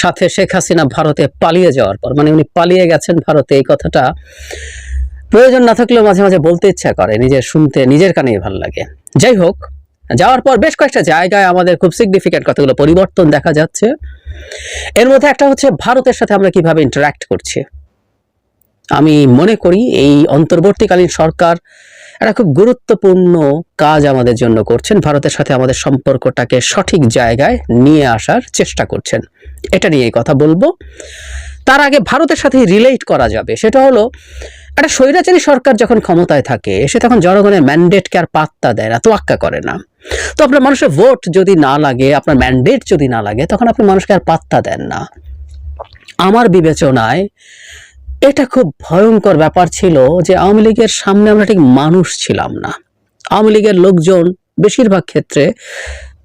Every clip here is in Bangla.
সাথে শেখ হাসিনা ভারতে পালিয়ে যাওয়ার পর মানে উনি পালিয়ে গেছেন ভারতে, এই কথাটা প্রয়োজন না থাকলেও মাঝে মাঝে বলতে ইচ্ছা করে, নিজের শুনতে, নিজের কানেই ভালো লাগে। যাই হোক, যাওয়ার পর বেশ কয়েকটা জায়গায় আমাদের খুব সিগনিফিক্যান্ট কতগুলো পরিবর্তন দেখা যাচ্ছে। এর মধ্যে একটা হচ্ছে ভারতের সাথে আমরা কীভাবে ইন্টারাক্ট করছি। আমি মনে করি এই অন্তর্বর্তীকালীন সরকার একটা খুব গুরুত্বপূর্ণ কাজ আমাদের জন্য করছেন, ভারতের সাথে আমাদের সম্পর্কটাকে সঠিক জায়গায় নিয়ে আসার চেষ্টা করছেন। এটা নিয়ে কথা বলব। তার আগে ভারতের সাথে রিলেট করা যাবে, সেটা হলো একটা স্বৈরাচারী সরকার যখন ক্ষমতায় থাকে, সে তখন জনগণের ম্যান্ডেটকে আর পাত্তা দেয় না, তোয়াক্কা করে না। তো আপনার মানুষের ভোট যদি না লাগে, আপনার ম্যান্ডেট যদি না লাগে, তখন আপনি মানুষকে আর পাত্তা দেন না। আমার বিবেচনায় এটা খুব ভয়ঙ্কর ব্যাপার ছিল যে আওয়ামী লীগের সামনে আমরা ঠিক মানুষ ছিলাম না। আওয়ামী লীগের লোকজন বেশিরভাগ ক্ষেত্রে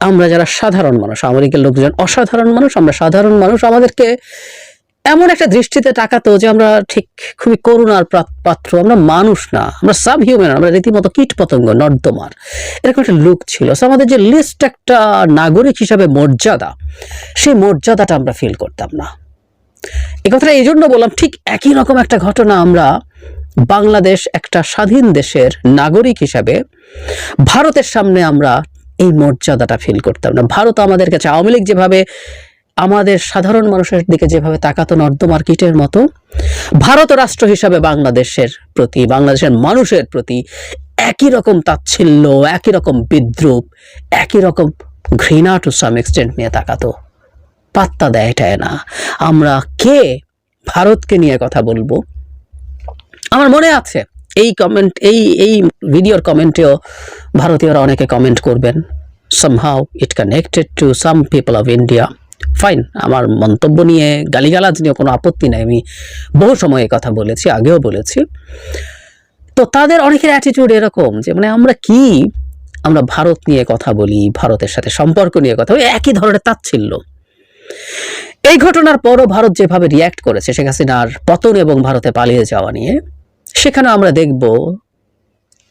আমরা যারা সাধারণ মানুষ, আওয়ামী লীগের লোকজন অসাধারণ মানুষ, আমরা সাধারণ মানুষ, আমাদেরকে এমন একটা দৃষ্টিতে তাকাতো যে আমরা ঠিক খুবই করুণার পাত্র, আমরা মানুষ না, আমরা সাব হিউম্যান আমরা রীতিমতো কীট পতঙ্গ, নর্দমার। এরকম একটা লুক ছিল। So আমাদের যে লিস্ট একটা নাগরিক হিসাবে মর্যাদা, সেই মর্যাদাটা আমরা ফিল করতাম না। এই কথাটা এই জন্য বললাম, ঠিক একই রকম একটা ঘটনা আমরা বাংলাদেশ একটা স্বাধীন দেশের নাগরিক হিসাবে ভারতের সামনে আমরা এই মর্যাদাটা ফিল করতাম না। ভারত আমাদের কাছে, আওয়ামী লীগ যেভাবে আমাদের সাধারণ মানুষের দিকে যেভাবে তাকাতো নর্দমার কীটের মতো, ভারত রাষ্ট্র হিসাবে বাংলাদেশের প্রতি, বাংলাদেশের মানুষের প্রতি একই রকম তাচ্ছিল্য, একই রকম বিদ্রুপ, একই রকম ঘৃণা টু সাম এক্সটেন্ট নিয়ে তাকাতো। পাত্তা দেয় এটাই না। আমরা কে? ভারতকে নিয়ে কথা বলব। আমার মনে আছে, এই কমেন্ট এই এই ভিডিওর কমেন্টেও ভারতীয়রা অনেকে কমেন্ট করবেন। Somehow it connected to some people of India fine আমার মন্তব্য নিয়ে, গালিগালাজ নিয়ে কোনো আপত্তি নাই। আমি বহু সময় কথা বলেছি, আগেও বলেছি। তো তাদের অনেকের অ্যাটিটিউড এরকম যে মানে আমরা কি? আমরা ভারত নিয়ে কথা বলি, ভারতের সাথে সম্পর্ক নিয়ে কথা বলি, একই ধরনের তাচ্ছিল্য। এই ঘটনার পরও ভারত যেভাবে রিয়্যাক্ট করেছে, শেখ হাসিনার পতন এবং ভারতে পালিয়ে যাওয়া নিয়ে, সেখানে আমরা দেখব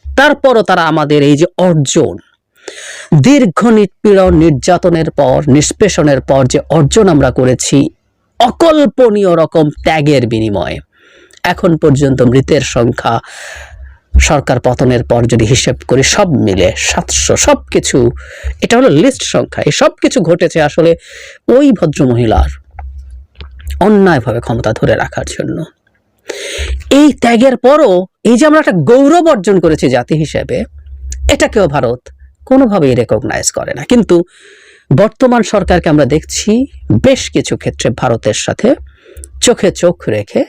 তারপরও তারা আমাদের এই যে অর্জন, দীর্ঘ নিপীড়ন, নির্যাতনের পর, নিষ্পেষণের পর যে অর্জন আমরা করেছি, অকল্পনীয় রকম ত্যাগের বিনিময়ে, এখন পর্যন্ত মৃতের সংখ্যা সরকার পতনের পর যদি হিসেব করি, সব মিলে সাতশো সব কিছু এটা হলো লিস্ট সংখ্যা, এই সব কিছু ঘটেছে আসলে ওই ভদ্রমহিলার অন্যায়ভাবে ক্ষমতা ধরে রাখার জন্য। এই ত্যাগের পরও, এই যে আমরা একটা গৌরব অর্জন করেছি জাতি হিসেবে, এটাকেও ভারত কোনোভাবেই রেকগনাইজ করে না। কিন্তু বর্তমান সরকারকে আমরা দেখছি বেশ কিছু ক্ষেত্রে ভারতের সাথে চোখে চোখ রেখে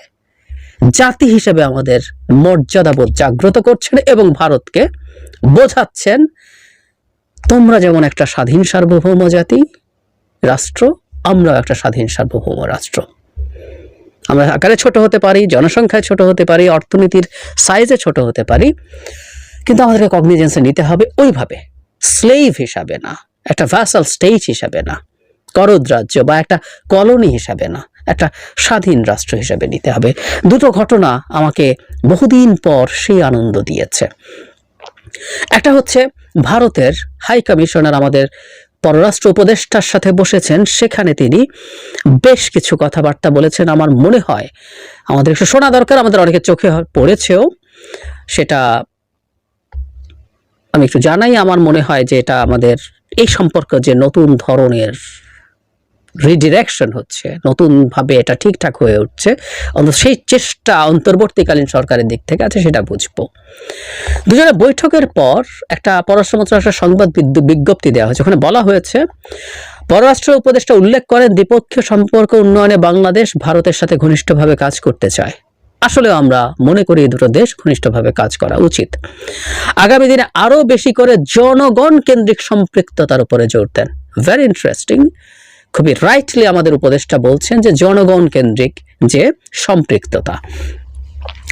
জাতি হিসেবে আমাদের মর্যাদাবোধ জাগ্রত করছেন এবং ভারতকে বোঝাচ্ছেন, তোমরা যেমন একটা স্বাধীন সার্বভৌম জাতি রাষ্ট্র, আমরাও একটা স্বাধীন সার্বভৌম রাষ্ট্র। আমরা আকারে ছোট হতে পারি, জনসংখ্যায় ছোট হতে পারি, অর্থনীতির সাইজে ছোট হতে পারি, কিন্তু আমাদেরকে কগনিজেন্সে নিতে হবে ওইভাবে। স্লেভ হিসাবে না, একটা ভ্যাসাল স্টেজ হিসাবে না, করদ রাজ্য বা একটা কলোনি হিসাবে না। একটা স্বাধীন রাষ্ট্র হিসাবে নিতে হবে। দুটো ঘটনা আমাকে বহুদিন পর সেই আনন্দ দিয়েছে। একটা হচ্ছে, ভারতের হাই কমিশনার আমাদের পররাষ্ট্র উপদেষ্টার সাথে বসেছেন। সেখানে তিনি বেশ কিছু কথাবার্তা বলেছেন। আমার মনে হয়, আমাদের একটু শোনা দরকার, আমাদের অনেকের চোখে পড়েছেও। সেটা আমি একটু জানাই। আমার মনে হয় যে এটা আমাদের এই সম্পর্ক যে নতুন ধরনের রিডিরেকশন হচ্ছে, নতুনভাবে এটা ঠিকঠাক হয়ে উঠছে, অন্তত সেই চেষ্টা অন্তর্বর্তীকালীন সরকারের দিক থেকে আছে সেটা বুঝব। দুজনের বৈঠকের পর একটা পররাষ্ট্র মন্ত্রণালয়ের সংবাদ বিদ- বিজ্ঞপ্তি দেওয়া হয়েছে। ওখানে বলা হয়েছে, পররাষ্ট্র উপদেষ্টা উল্লেখ করেন দ্বিপক্ষীয় সম্পর্ক উন্নয়নে বাংলাদেশ ভারতের সাথে ঘনিষ্ঠভাবে কাজ করতে চায়। আসলেও আমরা মনে করি দুটো দেশ ঘনিষ্ঠভাবে কাজ করা উচিত। আগামী দিনে আরও বেশি করে জনগণ কেন্দ্রিক সম্পৃক্ততার উপরে জোর দেন। ভেরি ইন্টারেস্টিং খুবই রাইটলি আমাদের উপদেষ্টা বলছেন যে জনগণ কেন্দ্রিক যে সম্পৃক্ততা।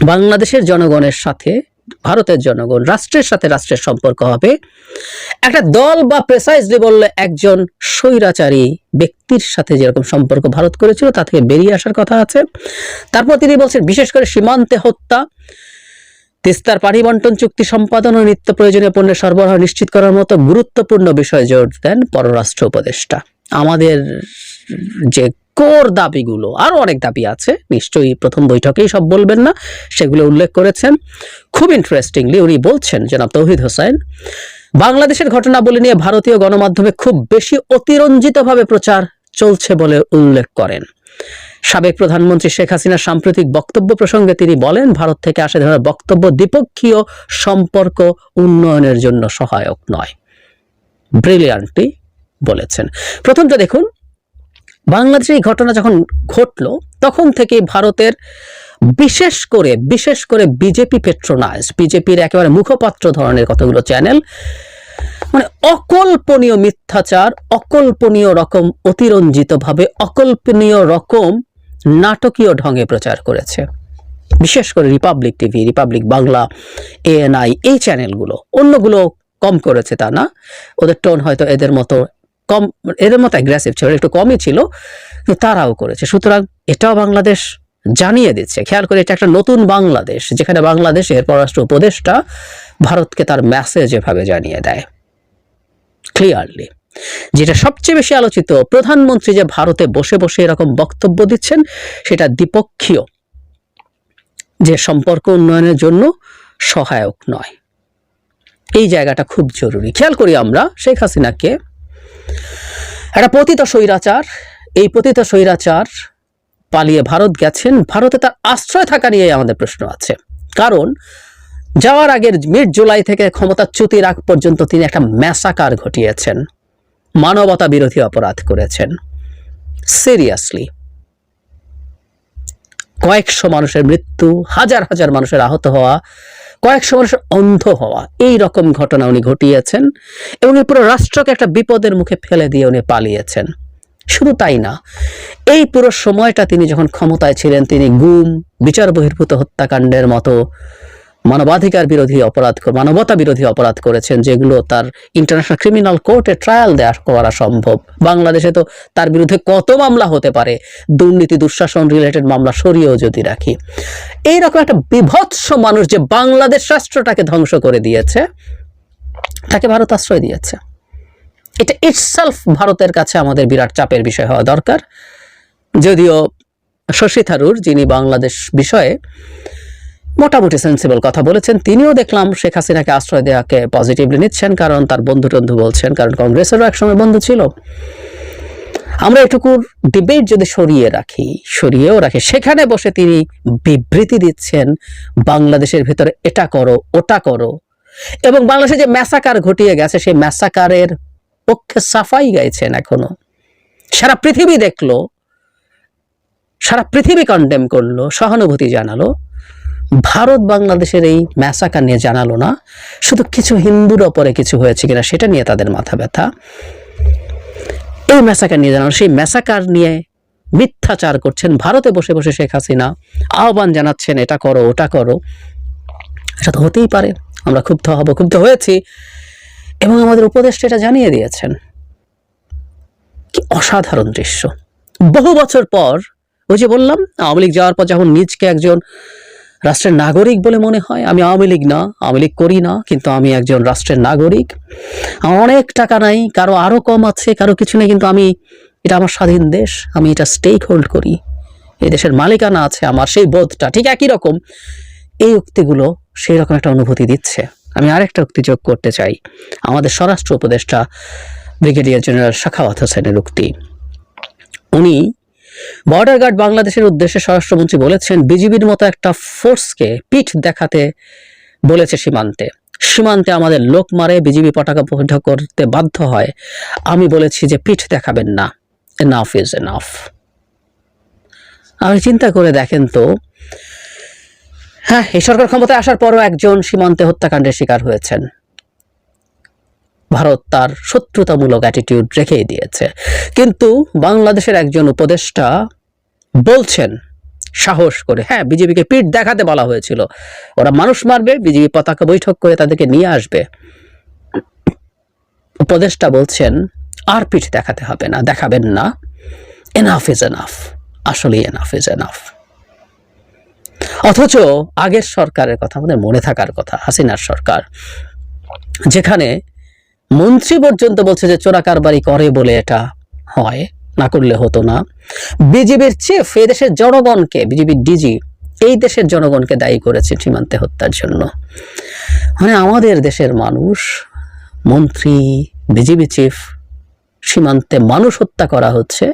বাংলাদেশের জনগণের সাথে, ভারতের জনগণ, রাষ্ট্রের সাথে রাষ্ট্রের সম্পর্ক হবে। একটা দল বা প্রেসাইজলি বললে একজন স্বৈরাচারী ব্যক্তির সাথে যেরকম সম্পর্ক ভারত করেছিল, তা থেকে বেরিয়ে আসার কথা আছে। তারপর তিনি বলছেন, বিশেষ করে সীমান্তে হত্যা তিস্তার পানি বন্টন চুক্তি সম্পাদন ও নিত্য প্রয়োজনীয় পণ্যের সরবরাহ নিশ্চিত করার মতো গুরুত্বপূর্ণ বিষয়ে জোর দেন পররাষ্ট্র উপদেষ্টা। আমাদের যে কোর দাবিগুলো আরও অনেক দাবি আছে, নিশ্চয়ই প্রথম বৈঠকেই সব বলবেন না, সেগুলো উল্লেখ করেছেন। খুব ইন্টারেস্টিংলি উনি বলছেন, জনাব তৌহিদ হোসেন, বাংলাদেশের ঘটনাবলী নিয়ে ভারতীয় গণমাধ্যমে খুব বেশি অতিরঞ্জিতভাবে প্রচার চলছে বলে উল্লেখ করেন। সাবেক প্রধানমন্ত্রী শেখ হাসিনার সাম্প্রতিক বক্তব্য প্রসঙ্গে তিনি বলেন, ভারত থেকে আসা ধরনের বক্তব্য দ্বিপক্ষীয় সম্পর্ক উন্নয়নের জন্য সহায়ক নয়। ব্রিলিয়ান্টলি বলেছেন। প্রথমটা দেখুন, বাংলাদেশে এই ঘটনা যখন ঘটলো, তখন থেকে ভারতের বিশেষ করে বিশেষ করে বিজেপি পেট্রোনাইজ বিজেপির একেবারে মুখপাত্র ধরনের কতগুলো চ্যানেল মানে অকল্পনীয় মিথ্যাচার, অকল্পনীয় রকম অতিরঞ্জিত ভাবে অকল্পনীয় রকম নাটকীয় ঢঙে প্রচার করেছে। বিশেষ করে Republic TV, Republic Bangla, ANI, এই চ্যানেলগুলো। অন্যগুলো কম করেছে তা না। ওদের টোন হয়তো এদের মতো কম, এদের মতো অ্যাগ্রেসিভ ছিল, একটু কমই ছিল, কিন্তু তারাও করেছে। সুতরাং এটাও বাংলাদেশ জানিয়ে দিচ্ছে। খেয়াল করে এটা একটা নতুন বাংলাদেশ, যেখানে বাংলাদেশের পররাষ্ট্র উপদেষ্টা ভারতকে তার মেসেজ এভাবে জানিয়ে দেয়। ক্লিয়ারলি যেটা সবচেয়ে বেশি আলোচিত, প্রধানমন্ত্রী যে ভারতে বসে বসে এরকম বক্তব্য দিচ্ছেন, সেটা দ্বিপক্ষীয়। যে সম্পর্ক উন্নয়নের জন্য সহায়ক নয়। এই জায়গাটা খুব জরুরি। খেয়াল করি আমরা, শেখ হাসিনাকে, একটা পতিত স্বৈরাচার, এই পতিত স্বৈরাচার পালিয়ে ভারত গেছেন, ভারতে তার আশ্রয় থাকা নিয়ে আমাদের প্রশ্ন আছে। কারণ, যাওয়ার আগের মিড জুলাই থেকে ক্ষমতাচ্যুতির আগ পর্যন্ত তিনি একটা ম্যাসাকার ঘটিয়েছেন। মানবতা বিরোধী অপরাধ করেছেন। সিরিয়াসলি কয়েকশো মানুষের মৃত্যু, হাজার হাজার মানুষের আহত হওয়া, কয়েকশো মানুষের অন্ধ হওয়া, এই রকম ঘটনা উনি ঘটিয়েছেন এবং পুরো রাষ্ট্রকে একটা বিপদের মুখে ফেলে দিয়ে উনি পালিয়েছেন। শুধু তাই না, এই পুরো সময়টা তিনি যখন ক্ষমতায় ছিলেন, তিনি গুম, বিচার বহির্ভূত হত্যাকাণ্ডের মতো মানবাধিকার বিরোধী অপরাধ মানবতা বিরোধী অপরাধ করেছেন, যেগুলো তার ইন্টারন্যাশনাল ক্রিমিনাল কোর্টে ট্রায়াল দেওয়া করা সম্ভব। বাংলাদেশে তো তার বিরুদ্ধে কত মামলা হতে পারে? দুর্নীতি, দুঃশাসন রিলেটেড মামলা সরিয়েও যদি রাখি। এইরকম একটা বিভৎস মানুষ যে বাংলাদেশ রাষ্ট্রটাকে ধ্বংস করে দিয়েছে, তাকে ভারত আশ্রয় দিয়েছে। এটা ইটসেলফ ভারতের কাছে আমাদের বিরাট চাপের বিষয় হওয়া দরকার। যদিও শশী থারুর, যিনি বাংলাদেশ বিষয়ে মোটামুটি সেন্সিবল কথা বলেছেন। তিনিও দেখলাম শেখ হাসিনাকে আশ্রয় দেওয়াকে পজিটিভলি নিচ্ছেন কারণ তার বন্ধু টন্ধু বলছেন, কারণ কংগ্রেসেরও একসময় বন্ধু ছিল। আমরা এটুকুর ডিবেট যদি সরিয়ে রাখি, সরিয়েও রাখি, সেখানে বসে তিনি বিবৃতি দিচ্ছেন, বাংলাদেশের ভিতরে এটা করো, ওটা করো। এবং বাংলাদেশে যে ম্যাসাকার ঘটিয়ে গেছে, সেই ম্যাসাকারের পক্ষে সাফাই গাইছেন এখনও। সারা পৃথিবী দেখল, সারা পৃথিবী কন্ডেম করল, সহানুভূতি জানালো। ভারত বাংলাদেশের এই ম্যাসাকার নিয়ে জানালো না। শুধু কিছু হিন্দুর ওপরে কিছু হয়েছে কিনা সেটা নিয়ে তাদের মাথা ব্যথা। এই ম্যাসাকার নিয়ে জানালো সেই ম্যাসাকার নিয়ে মিথ্যাচার করছেন ভারতে বসে বসে শেখ হাসিনা। আহ্বান জানাচ্ছেন, এটা করো, ওটা করো। এটা তো হতেই পারে, আমরা ক্ষুব্ধ হব, ক্ষুব্ধ হয়েছি। এবং আমাদের উপদেষ্টা এটা জানিয়ে দিয়েছেন। কি অসাধারণ দৃশ্য। বহু বছর পর, ওই যে বললাম, আওয়ামী লীগ যাওয়ার পর যখন নিজকে একজন রাষ্ট্রের নাগরিক বলে মনে হয়। আমি আওয়ামী লীগ না, আওয়ামী লীগ করি না, কিন্তু আমি একজন রাষ্ট্রের নাগরিক। আমার অনেক টাকা নাই, কারও আরও কম আছে, কারও কিছু নেই, কিন্তু আমি, এটা আমার স্বাধীন দেশ, আমি এটা স্টেক হোল্ড করি। এই দেশের মালিকানা আছে আমার সেই বোধটা, ঠিক একই রকম। এই উক্তিগুলো সেই রকম একটা অনুভূতি দিচ্ছে। আমি আরেকটা উক্তি যোগ করতে চাই। আমাদের স্বরাষ্ট্র উপদেষ্টা ব্রিগেডিয়ার জেনারেল শাখাওয়াত হোসেনের উক্তি। উনি বর্ডার গার্ড বাংলাদেশের উদ্দেশ্যে স্বরাষ্ট্রমন্ত্রী বলেছেন, বিজিবির মতো একটা ফোর্সকে পিঠ দেখাতে বলেছে সীমান্তে। সীমান্তে আমাদের লোক মারে, বিজিবি পতাকা বৈধ করতে বাধ্য হয়। আমি বলেছি যে পিঠ দেখাবেন না। এনাফ ইজ এনাফ আপনি চিন্তা করে দেখেন তো হ্যাঁ এই সরকার ক্ষমতায় আসার পরও একজন সীমান্তে হত্যাকাণ্ডের শিকার হয়েছেন। ভারত তার শত্রুতামূলক অ্যাটিটিউড রেখেই দিয়েছে। কিন্তু বাংলাদেশের একজন উপদেষ্টা বলছেন, সাহস করে হ্যাঁ বিজেপিকে পিঠ দেখাতে বলা হয়েছিল। ওরা মানুষ মারবে, বিজেপি পতাকা বৈঠক করে তাদেরকে নিয়ে আসবে। উপদেষ্টা বলছেন, আর পিঠ দেখাতে হবে না, দেখাবেন না। এনাফ ইজ এনাফ আসলে এনাফ ইজ এনাফ অথচ আগের সরকারের কথা আমাদের মনে থাকার কথা, হাসিনার সরকার, যেখানে মন্ত্রী পর্যন্ত বলছে যে চোরা কারবারি করে বলে এটা হয়, না করলে হতো না। বিজেপির চিফ এই দেশের জনগণকে, বিজেপির ডিজি এই দেশের জনগণকে দায়ী করেছে সীমান্তে হত্যার জন্য। মানে আমাদের দেশের মানুষ, মন্ত্রী, বিজেপি চিফ সীমান্তে মানুষ হত্যা করা হচ্ছে,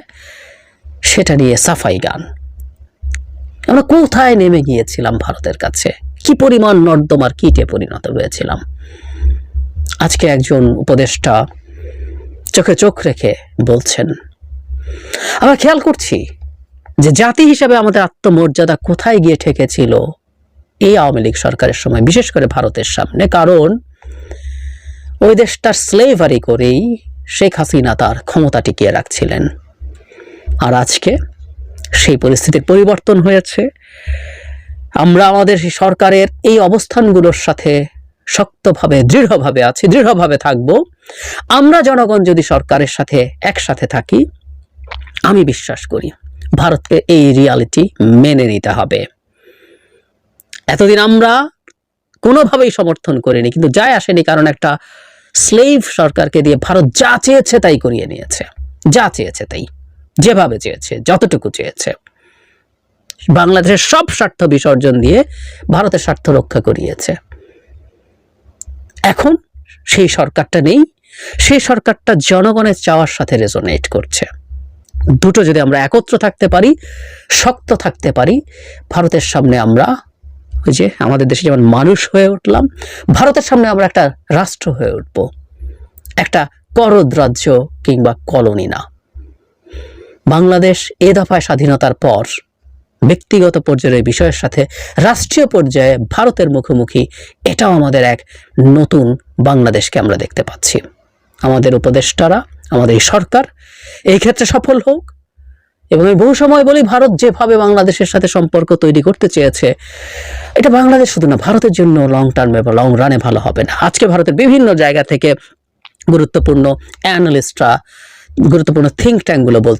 সেটা নিয়ে সাফাই গান। আমরা কোথায় নেমে গিয়েছিলাম ভারতের কাছে? কি পরিমাণ নর্দমার কিটে পরিণত হয়েছিলাম? আজকে একজন উপদেষ্টা চোখে চোখ রেখে বলছেন, আমরা খেয়াল করছি যে জাতি হিসাবে আমাদের আত্মমর্যাদা কোথায় গিয়ে ঠেকেছিল এই আওয়ামী লীগ সরকারের সময়, বিশেষ করে ভারতের সামনে। কারণ ওই দেশটার স্লেভারি করেই শেখ হাসিনা তার ক্ষমতা টিকিয়ে রাখছিলেন। আর আজকে সেই পরিস্থিতির পরিবর্তন হয়েছে। আমরা আমাদের সরকারের এই অবস্থানগুলোর সাথে শক্তভাবে, দৃঢ়ভাবে আছি, দৃঢ়ভাবে থাকব। আমরা জনগণ যদি সরকারের সাথে একসাথে থাকি, আমি বিশ্বাস করি ভারতকে এই রিয়ালিটি মেনে নিতে হবে। এতদিন আমরা কোনোভাবেই সমর্থন করিনি, কিন্তু যায় আসেনি কারণ একটা স্লেভ সরকারকে দিয়ে ভারত যা চেয়েছে তাই করিয়ে নিয়েছে। যা চেয়েছে তাই, যেভাবে চেয়েছে, যতটুকু চেয়েছে। বাংলাদেশের সব স্বার্থ বিসর্জন দিয়ে ভারতের স্বার্থ রক্ষা করিয়েছে। এখন সেই সরকারটা নেই। সেই সরকারটা জনগণের চাওয়ার সাথে রেজোনেট করছে। দুটো যদি আমরা একত্র থাকতে পারি, শক্ত থাকতে পারি, ভারতের সামনে আমরা ওই যে আমাদের দেশে যেমন মানুষ হয়ে উঠলাম, ভারতের সামনে আমরা একটা রাষ্ট্র হয়ে উঠব। একটা করদ রাজ্য কিংবা কলোনি না। বাংলাদেশ এ দফায় স্বাধীনতার পর ব্যক্তিগত পর্যায়ের বিষয়ের সাথে রাষ্ট্রীয় পর্যায়ে ভারতের মুখোমুখি, এটাও আমাদের এক নতুন বাংলাদেশকে আমরা দেখতে পাচ্ছি। আমাদের উপদেষ্টারা, আমাদের সরকার, এই ক্ষেত্রে সফল হোক এবং আমি বহু সময় বলি, ভারত যেভাবে বাংলাদেশের সাথে সম্পর্ক তৈরি করতে চেয়েছে, এটা বাংলাদেশ শুধু না, ভারতের জন্য লং টার্মে বা লং রানে ভালো হবে না। আজকে ভারতের বিভিন্ন জায়গা থেকে গুরুত্বপূর্ণ অ্যানালিস্টরা গুরুত্বপূর্ণ থিঙ্ক ট্যাঙ্কগুলো বল